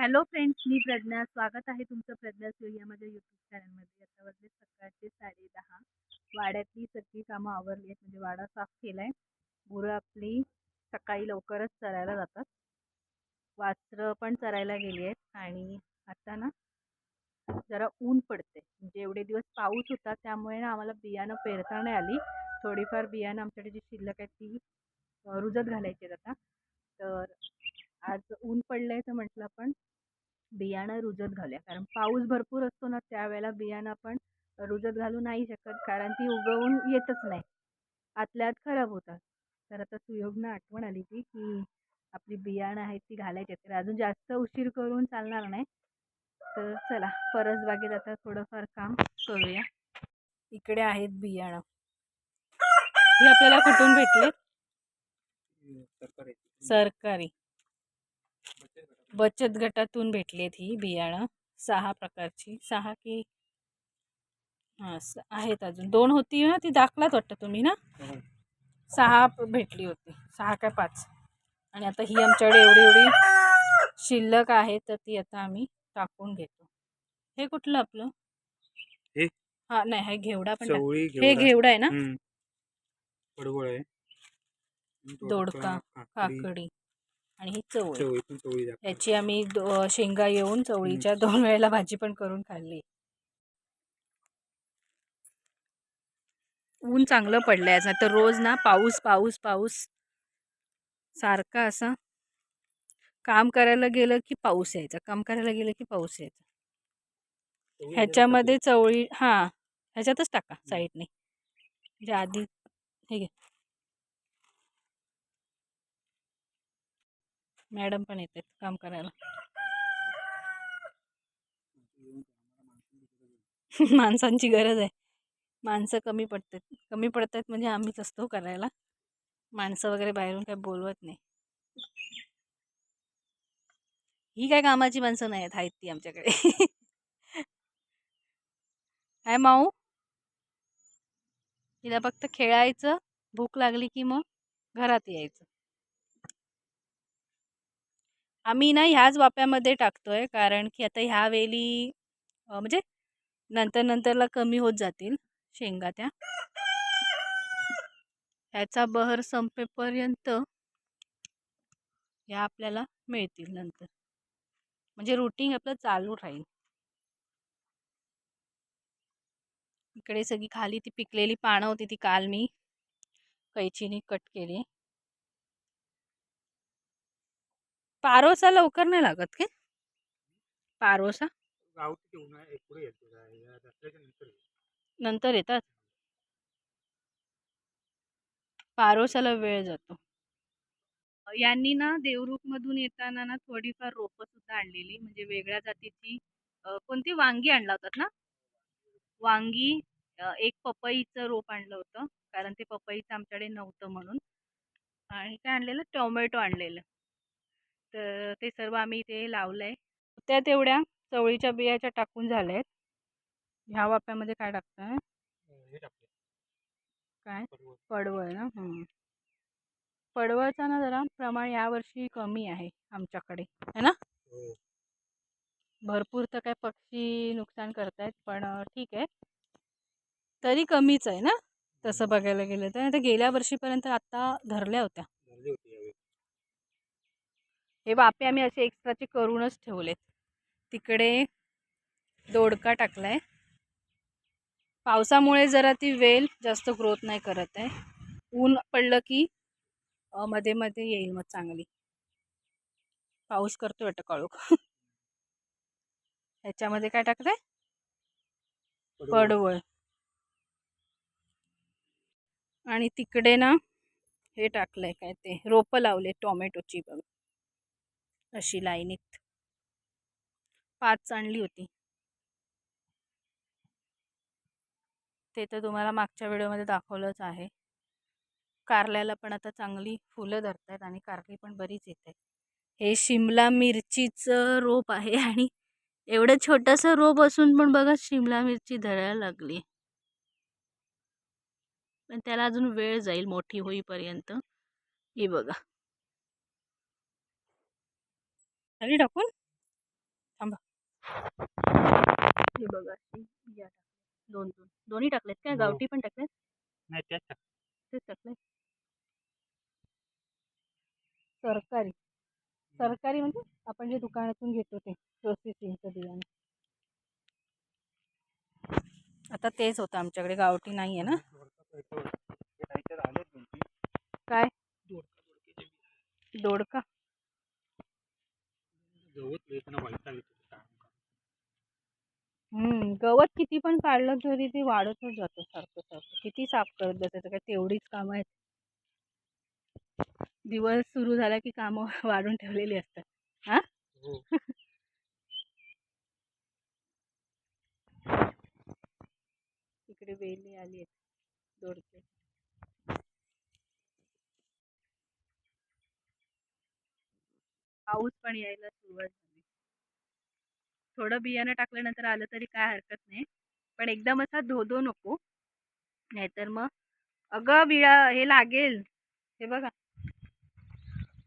Hello friends मी प्रज्ञा. स्वागत आहे तुमचं प्रज्ञा सोई या माझ्या यूट्यूब चॅनलमध्ये आता वाजले सकाळचे साडे दहा. वाड्यातली सगळी कामं आवरली आहेत. म्हणजे वाडा साफ केला आहे गुरं आपली सकाळी लवकरच चरायला जातात. वासरं पण चरायला गेली आहेत. आणि आता ना जरा ऊन पडते म्हणजे एवढे दिवस पाऊस होता त्यामुळे ना आम्हाला बियाणं पेरता नाही आली. थोडीफार बियाणं आमच्याकडे जी शिल्लक आहे ती रुजत घालायची आहेत आता. तर आज ऊन पडलं आहे तर म्हटलं आपण बियाणं रुजत घालूया. कारण पाऊस भरपूर असतो ना त्यावेळेला बियाणं आपण रुजत घालू नाही शकत. कारण ती उगवून येतच नाही. आतल्या आत खराब होतात. तर आता सुयोगनं आठवण आली ती की आपली बियाणं आहेत ती घालायची आहेत. तर अजून जास्त उशीर करून चालणार नाही. तर चला परसबागेत आता थोडंफार काम करूया. इकडे आहेत बियाणं. हे आपल्याला कुठून भेटले? सरकारी. बचत गटातून भेटलीत ही बियाणं. सहा प्रकारची. सहा की हां आहेत अजून. दोन होती ना ती दाखलात वाटतं तुम्ही ना? सहा भेटली होती. सहा काय पाच? आणि आता ही आमच्याकडे एवढी एवढी शिल्लक आहे तर ती आता आम्ही टाकून घेतो. हे कुठलं आपलं? हे? हा नाही हे घेवडा पण हे घेवडा. आहे ना? दोडका, काकडी. आणि ही चवळी. याची आम्ही दो- शेंगा येऊन चवळीच्या दोन वेळेला भाजी पण करून खाल्ली. ऊन चांगलं पडलंय आज तर रोज ना पाऊस पाऊस पाऊस. सारखा असा. काम करायला गेलं की पाऊस यायचा काम करायला गेलं की पाऊस यायचा. चवळी ह्याच्यामध्ये चवळी हां ह्याच्यातच टाका साईडने. म्हणजे आधी हे घे. मॅडम पण येतात काम करायला. माणसांची गरज आहे. माणसं कमी पडतात. कमी पडतात म्हणजे आम्हीच असतो करायला. माणसं वगैरे बाहेरून काही बोलवत नाही. ही काय कामाची माणसं नाही आहेत आहेत ती आमच्याकडे. हाय माऊ. तिला फक्त खेळायचं भूक लागली की मग घरात यायचं. आम्ही ना ह्याच वाप्यामध्ये टाकतोय कारण की आता ह्या वेली म्हणजे नंतर नंतरला कमी होत जातील शेंगा त्या. ह्याचा बहर संपेपर्यंत ह्या आपल्याला मिळतील नंतर. म्हणजे रुटीन आपलं चालू राहील. इकडे सगळी खाली ती पिकलेली पानं होती ती काल मी कैचीने कट केली. पारोसा लवकर नाही लागत के? पारोसा? नंतर येतो. नंतर येतात? पारोसाला वेळ जातो. यांनी ना देवरुख मधून येताना ना थोडीफार रोपं सुद्धा आणलेली म्हणजे वेगळ्या जातीची कोणती? वांगी आणला होतात ना? वांगी एक पपईचं रोप आणलं होतं कारण ते पपईचं आमच्याकडे नव्हतं म्हणून. आणि काय आणलेलं? टोमॅटो आणलेलं. तर ते सर्व आम्ही इथे लावलंय त्या तेवढ्या चवळीच्या बियाच्या टाकून झाल्या आहेत ह्या वाप्यामध्ये काय टाकताय. काय पडवळ. ना. पडवळचं ना जरा प्रमाण यावर्षी कमी आहे आमच्याकडे है ना हो. भरपूर तर काय पक्षी नुकसान करतायत पण ठीक आहे तरी कमीच आहे ना तसं बघायला गेलं तर गेल्या वर्षीपर्यंत आत्ता धरल्या होत्या. हे वापे आम्ही असे एक्स्ट्राचे करूनच ठेवलेत. तिकडे दोडका टाकलाय. पावसामुळे जरा ती वेल जास्त ग्रोथ नाही करत आहे. ऊन पडलं की मध्ये मध्ये येईल मग चांगली. पाऊस करतो वाटतं काळोख ह्याच्यामध्ये काय टाकलंय. पडवळ. आणि तिकडे ना हे टाकलंय काय ते? रोपं लावले टोमॅटोची बघ. अशी लाईनीत पाच आणली होती. ते तर तुम्हाला मागच्या व्हिडिओमध्ये दाखवलंच आहे. कारल्याला पण आता चांगली फुलं धरत आहेत आणि कारली पण बरीच येत. आहेत हे शिमला मिरचीचं रोप आहे आणि एवढं छोटंसं रोप असून पण बघा शिमला मिरची धरायला लागली. पण त्याला अजून वेळ जाईल मोठी होईपर्यंत. ही बघा. खाली टाकून हे बघा बिया दोन दोन. दोन्ही टाकलेत काय? हो. गावठी पण टाकलेत नाही त्याच टाक. तेच टाकले सरकारी सरकारी म्हणजे आपण जे दुकानातून घेतो ते. प्रोसेसिंगचं बियाणं. आता तेच होतं आमच्याकडे. गावठी नाही आहे ना. काय. दोडका. गवत. हम्म गवत किती पण काढलं तरी ते वाढतच जातं सारखं सारखं. किती साफ करत बसायचं काय तेवढीच कामं आहेत. दिवस सुरू झाला की कामं वाढून ठेवलेली असतात. हा? हो. इकडे वेली आली आहेत दोडके. पाऊस पण यायला सुरुवात झाली. थोडं बियाणं टाकल्यानंतर आलं तरी काय हरकत नाही. पण एकदम असा धो धो नको. नाहीतर मग अगं बिळा हे लागेल. हे बघा.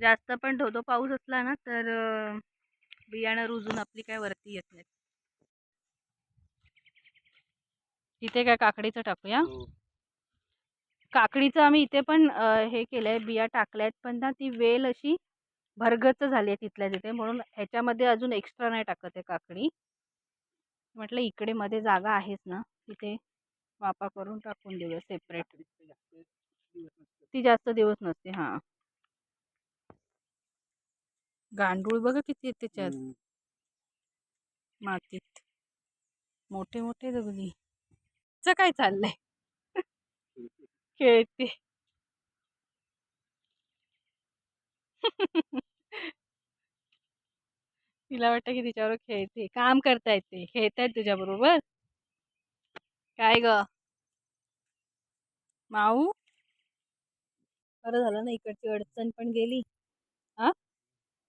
जास्त पण धो धो पाऊस असला ना तर बियाणं रुजून आपली काय वरती येत नाही इथे काय काकडीचं टाकूया? हो. काकडीचं आम्ही इथे पण हे केलंय. बिया टाकल्यात. पण ना ती वेल अशी भरगच्च झाली आहे तिथल्या तिथे. म्हणून ह्याच्यामध्ये अजून एक्स्ट्रा नाही टाकत आहे काकडी. म्हटलं इकडे मध्ये जागा आहेच ना तिथे वापा करून टाकून देऊया सेपरेट. ती जास्त दिवस नसते हां. गांडूळ बघा किती आहेत त्याच्यात. मातीत. मोठे मोठे दगडी काय चाललंय? खेळते. तिला वाटतं की तिच्याबरोबर खेळते काम करतायत ते खेळतायत तुझ्याबरोबर. काय ग? माऊ? बरं झालं ना इकडची अडचण पण गेली. हा?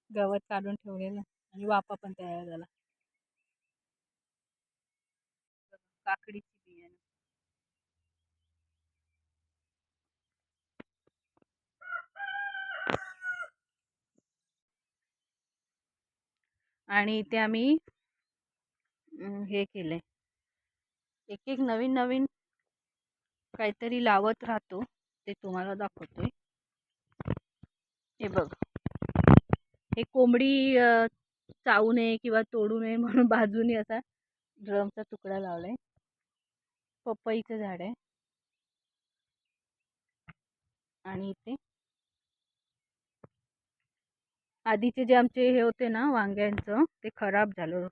गवत काढून ठेवलेलं आणि वापा पण तयार झाला. काकडीची आणि इथे आम्ही हे हे आहे एक एक नवीन नवीन काहीतरी लावत राहतो. ते तुम्हाला दाखवते हे बघ. हे कोंबडी चावू नये किंवा तोडू नये म्हणून बाजूने असा ड्रमचा तुकडा लावलाय. पपईचं झाड आहे. आणि इथे आधीचे जे आमचे हे होते ना वांग्यांचं ते खराब झालं.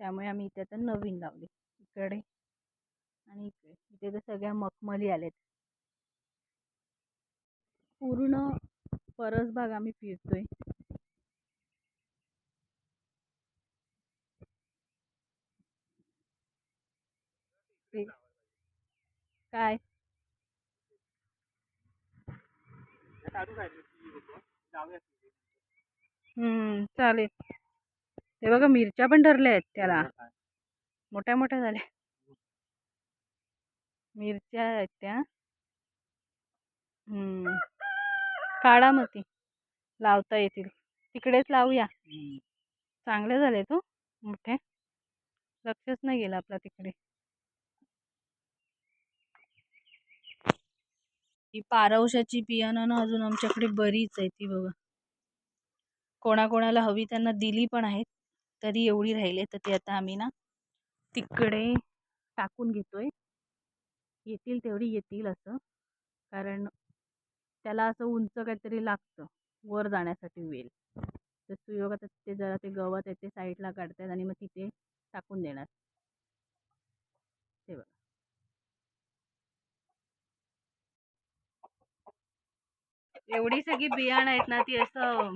त्यामुळे आम्ही इथे आता नवीन लावले. इकडे आणि इकडे. इथे तर सगळ्या मखमली आलेत. पूर्ण परसबाग आम्ही फिरतोय ते- काय हे काढू काय रे? ती लोकं. जाऊया तिथे. हम्म चालेल. ते बघा मिरच्या पण धरल्या आहेत त्याला. काय? मोठ्या मोठ्या झाल्या. मिरच्या आहेत त्या. हम्म. काढा मग ती. लावता येतील. तिकडेच लावूया. चांगले झाले तो मोठे. लक्षच नाही गेलं आपला तिकडे. ही पारवशाची बियाणं ना अजून आमच्याकडे बरीच आहे ती बघा. कोणाकोणाला हवी त्यांना दिली पण आहेत तरी एवढी राहिली तर ती आता आम्ही ना तिकडे टाकून घेतोय. येतील तेवढी येतील असं. कारण त्याला असं उंच काहीतरी लागतं वर जाण्यासाठी वेल. तर सुयोग आता ते जरा ते गवत आहे ते साईडला काढतात आणि मग तिथे टाकून देणार. ते बघा. एवढी सगळी बियाणं आहेत ना ती असं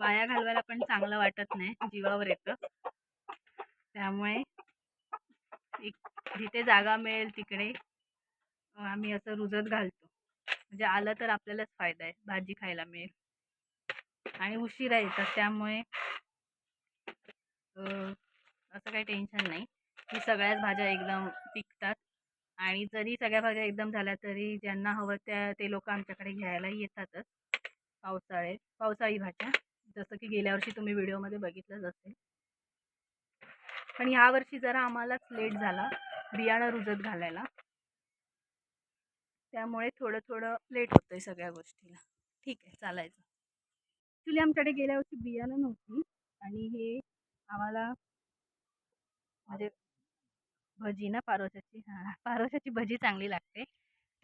वाया घालवायला पण चांगलं वाटत नाही जीवावर येतं. त्यामुळे एक जिथे जागा मिळेल तिकडे आम्ही असं रुजत घालतो. म्हणजे आलं तर आपल्यालाच फायदा आहे भाजी खायला मिळेल. आणि उशिरा येतात त्यामुळे असं काही टेन्शन नाही. की सगळ्याच भाज्या एकदम पिकतात आणि जरी सगळ्या भाज्या एकदम झाल्या तरी ज्यांना हवं त्या ते लोक आमच्याकडे घ्यायला येतातच. पावसाळे पावसाळी भाज्या. जसं की गेल्या वर्षी तुम्ही व्हिडिओमध्ये बघितलंच असेल. पण ह्या वर्षी जरा आम्हालाच लेट झाला बियाणं रुजत घालायला. त्यामुळे थोडं थोडं लेट होतं आहे सगळ्या गोष्टीला. ठीक आहे चालायचं. ॲक्च्युली आमच्याकडे गेल्या वर्षी बियाणं नव्हती आणि हे आम्हाला म्हणजे भजी ना पारोशाची हां पारोशाची भजी चांगली लागते.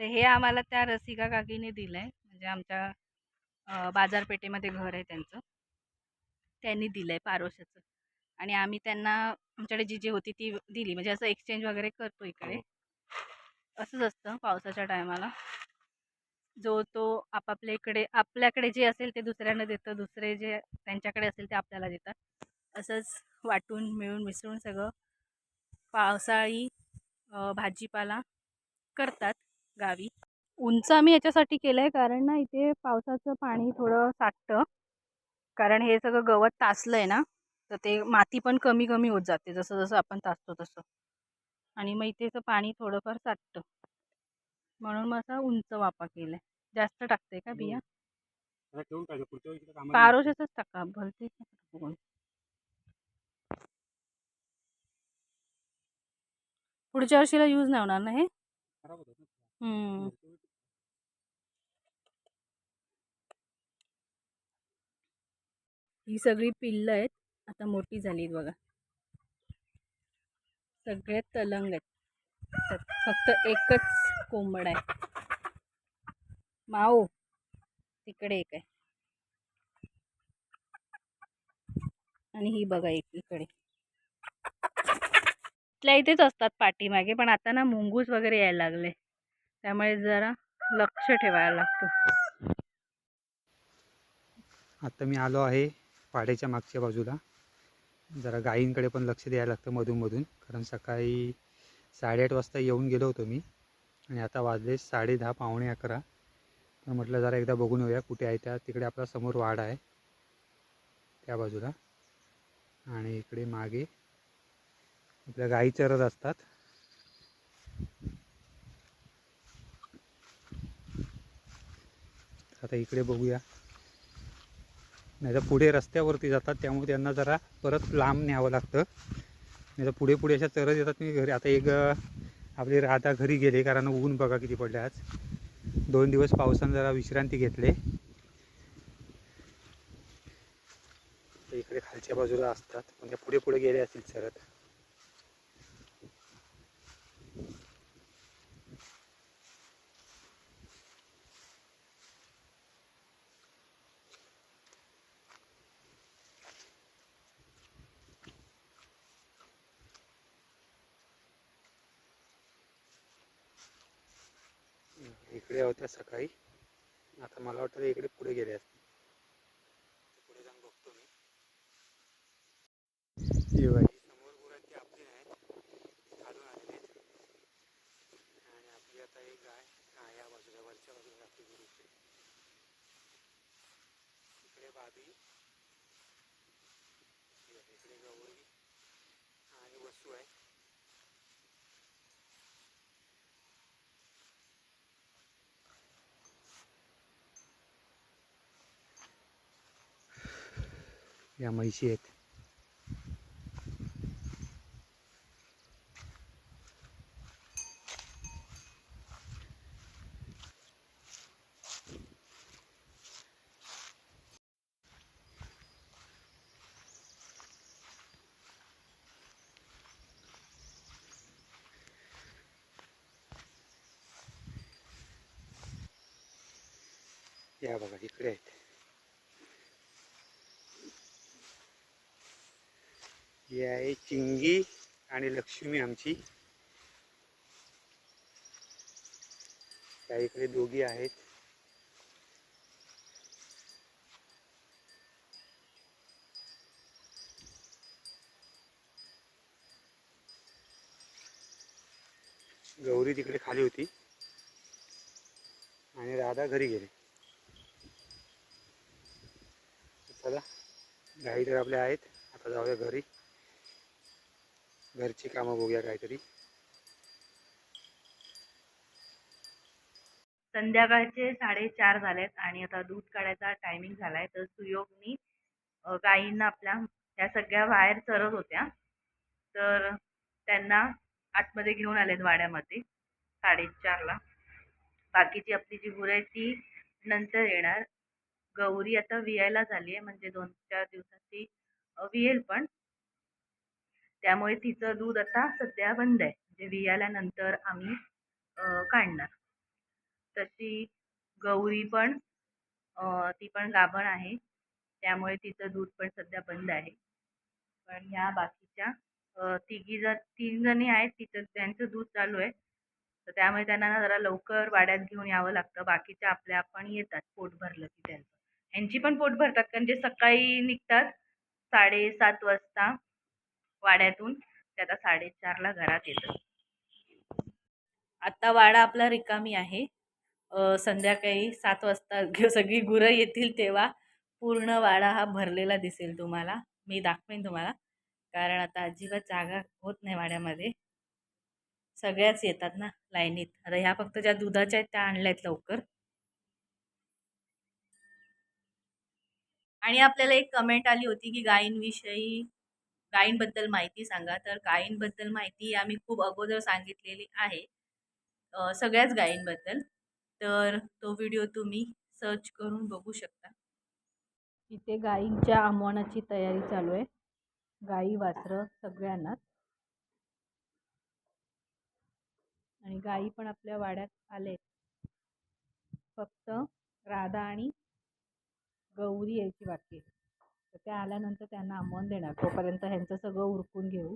तर हे आम्हाला त्या रसिका काकीने दिलं आहे म्हणजे आमच्या बाजारपेठेमध्ये घर आहे त्यांचं. त्यांनी दिलं आहे पारोशाचं आणि आम्ही त्यांना आमच्याकडे जी जी होती ती दिली. म्हणजे असं एक्सचेंज वगैरे करतो इकडे. असंच असतं पावसाच्या टायमाला. जो तो आपापल्या इकडे आपल्याकडे जे असेल ते दुसऱ्यांना देतं. दुसरे जे त्यांच्याकडे असेल ते आपल्याला देतात. असंच वाटून मिळून मिसळून सगळं पावसाळी भाजीपाला करतात गावी. उंच आम्ही याच्यासाठी केलं आहे कारण ना इथे पावसाचं पाणी थोडं साठतं. कारण हे सगळं गवत तासलं आहे ना तर ते माती पण कमी कमी होत जाते जसं जसं आपण तासतो तसं. आणि मग इथेचं पाणी थोडंफार साठतं. म्हणून मग असा उंच वापा केला आहे जास्त टाकते का बिया. पारोशाचाच टाका भलते. बघून. पुढच्या वर्षीला यूज नाही होणार ना हे खराब होतात ना. हम्म. ही सगळी पिल्लं आहेत. आता मोठी झाली बघा. सगळ्यात तलंग आहेत. फक्त एकच कोंबड आहे. माऊ तिकडे एक आहे. आणि ही बघा एक इकडे. इथल्या इथेच असतात पाठीमागे पण आता ना मुंगूस वगैरे यायला लागले. त्यामुळे जरा लक्ष ठेवायला लागतं. आता मी आलो आहे. पाड्याच्या मागच्या बाजूला. जरा गायींकडे पण लक्ष द्यायला लागतं मधूनमधून. कारण सकाळी साडेआठ वाजता येऊन गेलो होतो मी. आणि आता वाजले साडे दहा पावणे अकरा. तर म्हटलं जरा एकदा बघून येऊया कुठे आहे त्या. तिकडे आपला समोर वाडा आहे. त्या बाजूला. आणि इकडे मागे आपल्या गाई चरत असतात. आता इकडे बघूया. नाही तर पुढे रस्त्यावरती जातात त्यामुळे त्यांना जरा परत लांब न्यावं लागतं. नाही तर पुढे पुढे अशा चरत येतात मी घरी आता एक आपली राधा घरी गेले कारण ऊन बघा किती पडले आज. दोन दिवस पावसानं जरा विश्रांती घेतले. इकडे खालच्या बाजूला असतात. पण त्या पुढे पुढे गेले असतील चरत इकडे होत्या सकाळी. आता मला वाटतं इकडे पुढे गेले असतील पुढे जाऊन बघतो मी हे बघा, ही समोर गुरं आहेत ती आपली आहेत खालून आलेली आहेत आणि आपली आता एक गाय हा या बाजूला वरच्या बाजूला आपली गुरु इकडे इकडे बाबी हे बघा, इकडे गौरी आणि वसू आहे या म्हैशी आहेत. या बघा इकडे आहेत. आहे चिंगी आणि लक्ष्मी आमची. त्या इकडे दोघी आहेत. गौरी तिकडे खाली होती. आणि राधा घरी गेली. चला गाई तर आपल्या आहेत. आता जाऊया घरी. घरची कामं बघूया काहीतरी. संध्याकाळचे साडेचार झालेत आणि आता दूध काढायचा टायमिंग झालाय तर सुयोगनी गायींना आपल्या त्या सगळ्या बाहेर चरत होत्या. तर त्यांना आतमध्ये घेऊन आलेत वाड्यामध्ये साडेचारला. बाकीची आपली जी गुरं आहे ती नंतर येणार. गौरी आता वियायला झाली आहे म्हणजे दोन चार दिवसात ती अ, पण. त्यामुळे तिचं दूध आता सध्या बंद आहे. म्हणजे वियाल्यानंतर आम्ही काढणार. तशी गौरी पण ती पण गाभण आहे. त्यामुळे तिचं दूध पण सध्या बंद आहे. पण ह्या बाकीच्या तिघी जण तीन जणी आहेत तिचं त्यांचं दूध चालू आहे. तर त्यामुळे त्यांना जरा लवकर वाड्यात घेऊन यावं लागतं. बाकीच्या आपल्या आपण येतात पोट भरलं की त्यांचं. ह्यांची पण पोट भरतात कारण जे सकाळी निघतात साडेसात वाजता वाड्यातून ते आता साडेचारला घरात येतं. आत्ता वाडा आपला रिकामी आहे. संध्याकाळी सात वाजता सगळी गुरं येतील तेव्हा पूर्ण वाडा हा भरलेला दिसेल तुम्हाला. मी दाखवेन तुम्हाला. कारण आता अजिबात जागा होत नाही वाड्यामध्ये. सगळ्याच येतात ना लाईनीत. आता ह्या फक्त ज्या दुधाच्या आहेत त्या आणल्या आहेत लवकर. आणि आपल्याला एक कमेंट आली होती की गायींविषयी गायींबद्दल माहिती सांगा. तर गायींबद्दल माहिती आम्ही खूप अगोदर सांगितलेली आहे. सगळ्याच गायींबद्दल. तर तो व्हिडिओ तुम्ही सर्च करून बघू शकता. इथे गायींच्या आमवणाची तयारी चालू आहे. गायी वासरं सगळ्यांनाच. आणि गायी पण आपल्या वाड्यात आले फक्त राधा आणि गौरी यायची बाकी तर त्या आल्यानंतर त्यांना आमोन देणार. तोपर्यंत ह्यांचं सगळं उरकून घेऊ.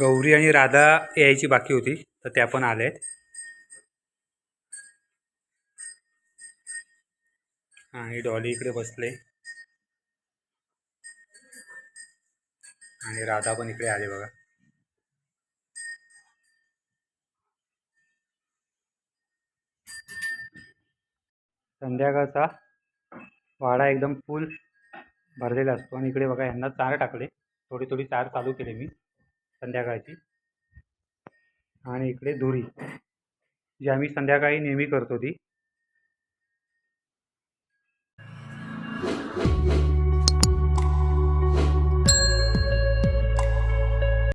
गौरी आणि राधा यायची बाकी होती तर त्या पण आल्या आहेत. आणि डॉली इकडे बसले. आणि राधा पण इकडे आले बघा. संध्याकाळचा वाडा एकदम फुल भरलेला असतो. आणि इकडे बघा यांना चार टाकले. थोडी थोडी चार चालू केली मी संध्याकाळची. आणि इकडे धुरी जी आम्ही संध्याकाळी नेहमी करतो ती.